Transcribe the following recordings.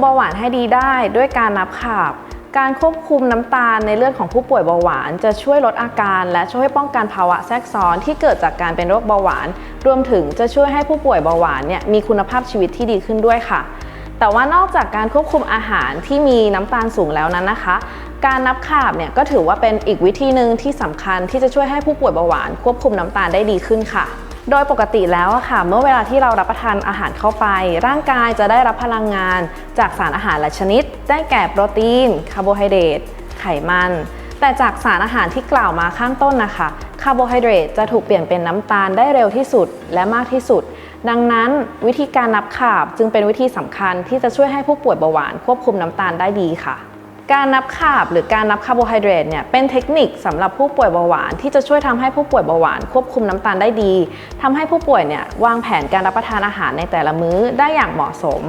เบาหวานให้ดีได้ด้วยการนับขาบ การควบคุมน้ำตาลในเลือดของผู้ป่วยเบาหวาน จะช่วยลดอาการและช่วยป้องกันภาวะแทรกซ้อนที่เกิดจากการเป็นโรคเบาหวาน รวมถึงจะช่วยให้ผู้ป่วยเบาหวานเนี่ยมีคุณภาพชีวิตที่ดีขึ้นด้วยค่ะ แต่ว่านอกจากการควบคุมอาหารที่มีน้ำตาลสูงแล้วนั้นนะคะ การนับขาบเนี่ยก็ถือว่าเป็นอีกวิธีหนึ่งที่สำคัญที่จะช่วยให้ผู้ป่วยเบาหวาน ควบคุมน้ำตาลได้ดีขึ้นค่ะ โดยปกติแล้วอะค่ะ เมื่อเวลาที่เรารับประทานอาหารเข้าไป ร่างกายจะได้รับพลังงาน จากสารอาหารหลายชนิด ได้แก่โปรตีน คาร์โบไฮเดรต ไขมัน แต่จากสารอาหารที่กล่าวมาข้างต้นนะคะ คาร์โบไฮเดรตจะถูกเปลี่ยนเป็นน้ำตาลได้เร็วที่สุดและมากที่สุด ดังนั้นวิธีการนับขาบจึงเป็นวิธีสำคัญที่จะช่วยให้ผู้ป่วยเบาหวานควบคุมน้ำตาลได้ดีค่ะ การนับคาบหรือการนับคาร์โบไฮเดรตเนี่ยเป็นเทคนิคสำหรับผู้ป่วยเบาหวานที่จะช่วยทำให้ผู้ป่วยเบาหวานควบคุมน้ำตาลได้ดีทำให้ผู้ป่วยเนี่ยวางแผนการรับประทานอาหารในแต่ละมื้อได้อย่างเหมาะสม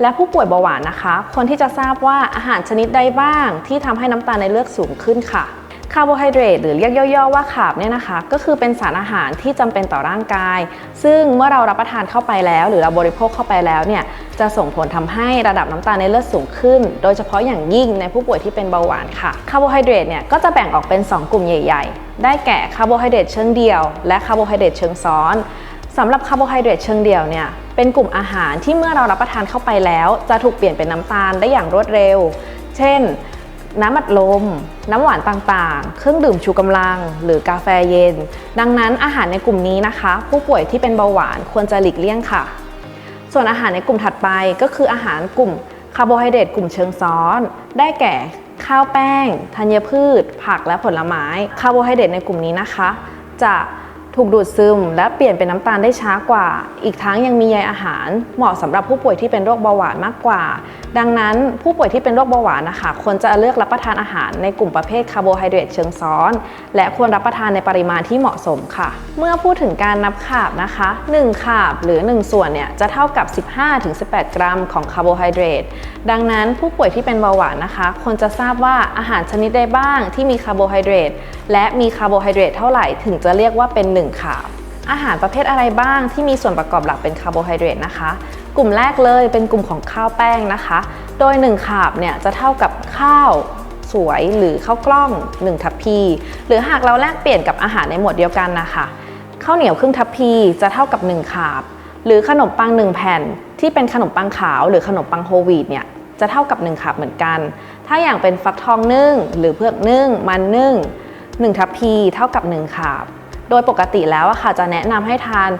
และผู้ป่วยเบาหวานนะคะคนที่จะทราบว่าอาหารชนิดใดบ้าง ที่ทำให้น้ำตาลในเลือดสูงขึ้นค่ะ คาร์โบไฮเดรตหรือเรียกย่อๆว่าขาบเนี่ยนะคะก็คือเป็นสารอาหารที่จำเป็นต่อร่างกาย ซึ่งเมื่อเรารับประทานเข้าไปแล้ว หรือเราบริโภคเข้าไปแล้วเนี่ยจะส่งผลทำให้ระดับน้ำตาลในเลือดสูงขึ้น โดยเฉพาะอย่างยิ่งในผู้ป่วยที่เป็นเบาหวานค่ะคาร์โบไฮเดรตเนี่ยก็จะแบ่งออกเป็น 2 กลุ่มใหญ่ ๆ ได้แก่คาร์โบไฮเดรตเชิงเดี่ยวและคาร์โบไฮเดรตเชิงซ้อนสำหรับคาร์โบไฮเดรตเชิงเดี่ยวเนี่ยเป็นกลุ่มอาหารที่เมื่อเรารับประทานเข้าไปแล้ว จะถูกเปลี่ยนเป็นน้ำตาลได้อย่างรวดเร็ว เช่น น้ำอัดลม น้ำหวานต่างๆ เครื่องดื่มชูกำลัง หรือกาแฟเย็น ดังนั้นอาหารในกลุ่มนี้นะคะ ผู้ป่วยที่เป็นเบาหวานควรจะหลีกเลี่ยงค่ะ ส่วนอาหารในกลุ่มถัดไปก็คืออาหารกลุ่มคาร์โบไฮเดรตกลุ่มเชิงซ้อน ได้แก่ข้าวแป้งธัญพืช ผักและผลไม้คาร์โบไฮเดรตในกลุ่มนี้นะคะ จะ ถูกดูดซึมและเปลี่ยนเป็นน้ำตาลได้ช้ากว่า อีกทั้งยังมีใยอาหารเหมาะสำหรับผู้ป่วยที่เป็นโรคเบาหวานมากกว่า ดังนั้นผู้ป่วยที่เป็นโรคเบาหวานนะคะควรจะเลือกรับประทานอาหารในกลุ่มประเภทคาร์โบไฮเดรตเชิงซ้อน และควรรับประทานในปริมาณที่เหมาะสมค่ะ เมื่อพูดถึงการนับขาบนะคะ 1 ขาบหรือ 1 ส่วนเนี่ยจะเท่ากับ 15-18 กรัมของคาร์โบไฮเดรตดังนั้นผู้ป่วยที่เป็นเบาหวานนะคะควรจะทราบว่าอาหารชนิดใดบ้างที่มีคาร์โบไฮเดรตและมีคาร์โบไฮเดรตเท่าไหร่ถึงจะเรียกว่าเป็น1ขาบอาหารประเภทอะไรบ้างที่มีส่วนประกอบหลักเป็นคาร์โบไฮเดรตนะคะ กลุ่มแรกเลยเป็นกลุ่มของข้าวแป้งนะคะ โดย1ขาบเนี่ยจะเท่ากับข้าวสวยหรือข้าวกล้อง1ทัพพี หรือหากเราแลกเปลี่ยนกับอาหารในหมวดเดียวกันนะคะข้าวเหนียวครึ่งทัพพีจะเท่ากับ1ขาบ หรือขนมปัง 1 แผ่น ที่เป็นขนมปังขาวหรือขนมปังโฮลวีตเนี่ยจะเท่ากับ1ขาบเหมือนกัน ถ้าอย่างเป็นฟักทองนึ่งหรือเผือกนึ่งมันนึ่ง 1 ทัพพีเท่ากับ1ขาบ โดยปกติแล้วอะค่ะจะแนะนำให้ทาน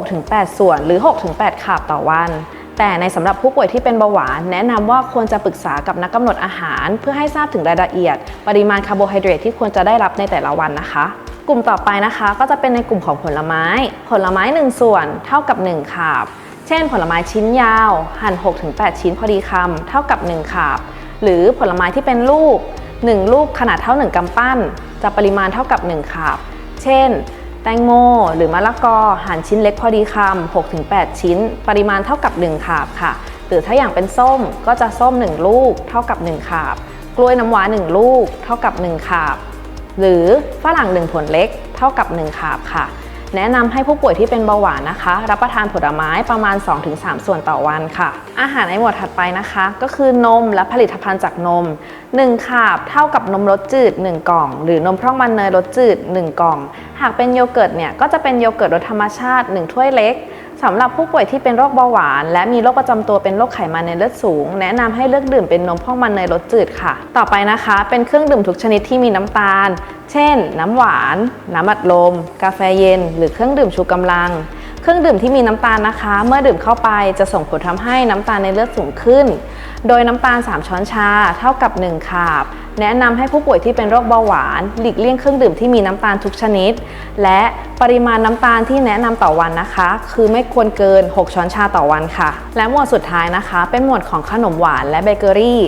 6-8 ส่วนหรือ 6-8 ขาบต่อวัน แต่ในสำหรับผู้ป่วยที่เป็นเบาหวาน แนะนำว่าควรจะปรึกษากับนักกำหนดอาหาร เพื่อให้ทราบถึงรายละเอียด ปริมาณคาร์โบไฮเดรตที่ควรจะได้รับในแต่ละวันนะคะ กลุ่มต่อไปนะคะก็จะเป็นในกลุ่มของผลไม้ ผลไม้ 1 ส่วนเท่ากับ 1 ขาบ เช่น ผลไม้ชิ้นยาว หั่น 6-8 ชิ้นพอดีคำเท่ากับ 1 ขาบ หรือผลไม้ที่เป็นลูก 1 ลูกขนาดเท่า 1กำปั้น จะปริมาณเท่ากับ 1 ขาบ เช่น แตงโม หรือมะละกอหั่นชิ้นเล็กพอดีคำ6-8 ชิ้น ปริมาณเท่ากับ 1 ขาบค่ะ หรือถ้าอย่างเป็นส้มก็จะส้ม 1 ลูก เท่ากับ 1 ขาบ กล้วยน้ำว้า 1 ลูก เท่ากับ 1 ขาบ หรือฝรั่ง 1 ผลเล็ก เท่ากับ 1 ขาบค่ะ แนะนำให้ผู้ป่วยที่เป็นเบาหวานนะคะ รับประทานผลไม้ประมาณ 2-3 ส่วนต่อวันค่ะ อาหารในหมวดถัดไปนะคะ ก็คือนมและผลิตภัณฑ์จากนม1ขาบเท่ากับนมรสจืด 1 กล่อง หรือนมพร่องมันเนยรสจืด 1 กล่อง หากเป็นโยเกิร์ตเนี่ยก็จะเป็นโยเกิร์ตรสธรรมชาติ 1 ถ้วยเล็กสำหรับผู้ป่วยที่เป็นโรคเบาหวาน และมีโรคประจำตัวเป็นโรคไขมันในเลือดสูง แนะนำให้เลือกดื่มเป็นนมพร่องมันเนยรสจืดค่ะ ต่อไปนะคะ เป็นเครื่องดื่มทุกชนิดที่มีน้ำตาล เช่น น้ำหวาน น้ำอัดลม กาแฟเย็น หรือเครื่องดื่มชูกำลัง เครื่องดื่มที่มีน้ำตาลนะคะ เมื่อดื่มเข้าไปจะส่งผลทำให้น้ำตาลในเลือดสูงขึ้น โดยน้ำตาล 3 ช้อนชา เท่ากับ 1 ขาบ แนะนำให้ผู้ป่วยที่เป็นโรคเบาหวาน หลีกเลี่ยงเครื่องดื่มที่มีน้ำตาลทุกชนิด และปริมาณน้ำตาลที่แนะนำต่อวันนะคะ คือไม่ควรเกิน 6 ช้อนชาต่อวันค่ะ และหมวดสุดท้ายนะคะ เป็นหมวดของขนมหวานและเบเกอรี่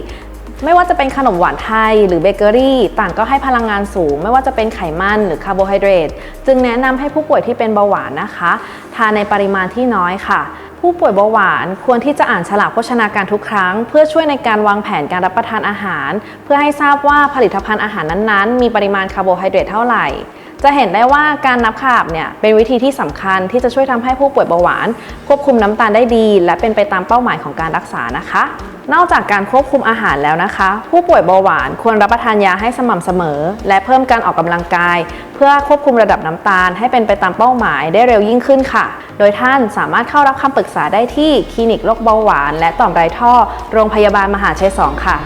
ไม่ว่าจะเป็นขนมหวานไทยหรือเบเกอรี่ต่างก็ให้พลังงานสูง ไม่ว่าจะเป็นไขมันหรือคาร์โบไฮเดรตจึงแนะนำให้ผู้ป่วยที่เป็นเบาหวานนะคะ ทานในปริมาณที่น้อยค่ะ ผู้ป่วยเบาหวานควรที่จะอ่านฉลากโภชนาการทุกครั้ง เพื่อช่วยในการวางแผนการรับประทานอาหาร เพื่อให้ทราบว่าผลิตภัณฑ์อาหารนั้นๆ มีปริมาณคาร์โบไฮเดรตเท่าไหร่ จะเห็นได้ว่าการนับขาบเนี่ยเป็นวิธีที่สำคัญที่จะช่วยทำให้ผู้ป่วยเบาหวาน ควบคุมน้ำตาลได้ดี และเป็นไปตามเป้าหมายของการรักษานะคะ นอกจากการควบคุมอาหารแล้วนะคะ ผู้ป่วยเบาหวานควรรับประทานยาให้สม่ำเสมอ และเพิ่มการออกกำลังกาย เพื่อควบคุมระดับน้ำตาล ให้เป็นไปตามเป้าหมายได้เร็วยิ่งขึ้นค่ะ โดยท่านสามารถเข้ารับคำปรึกษาได้ที่คลินิกโรคเบาหวาน และต่อมไรท่อ โรงพยาบาลมหาชัย 2 ค่ะ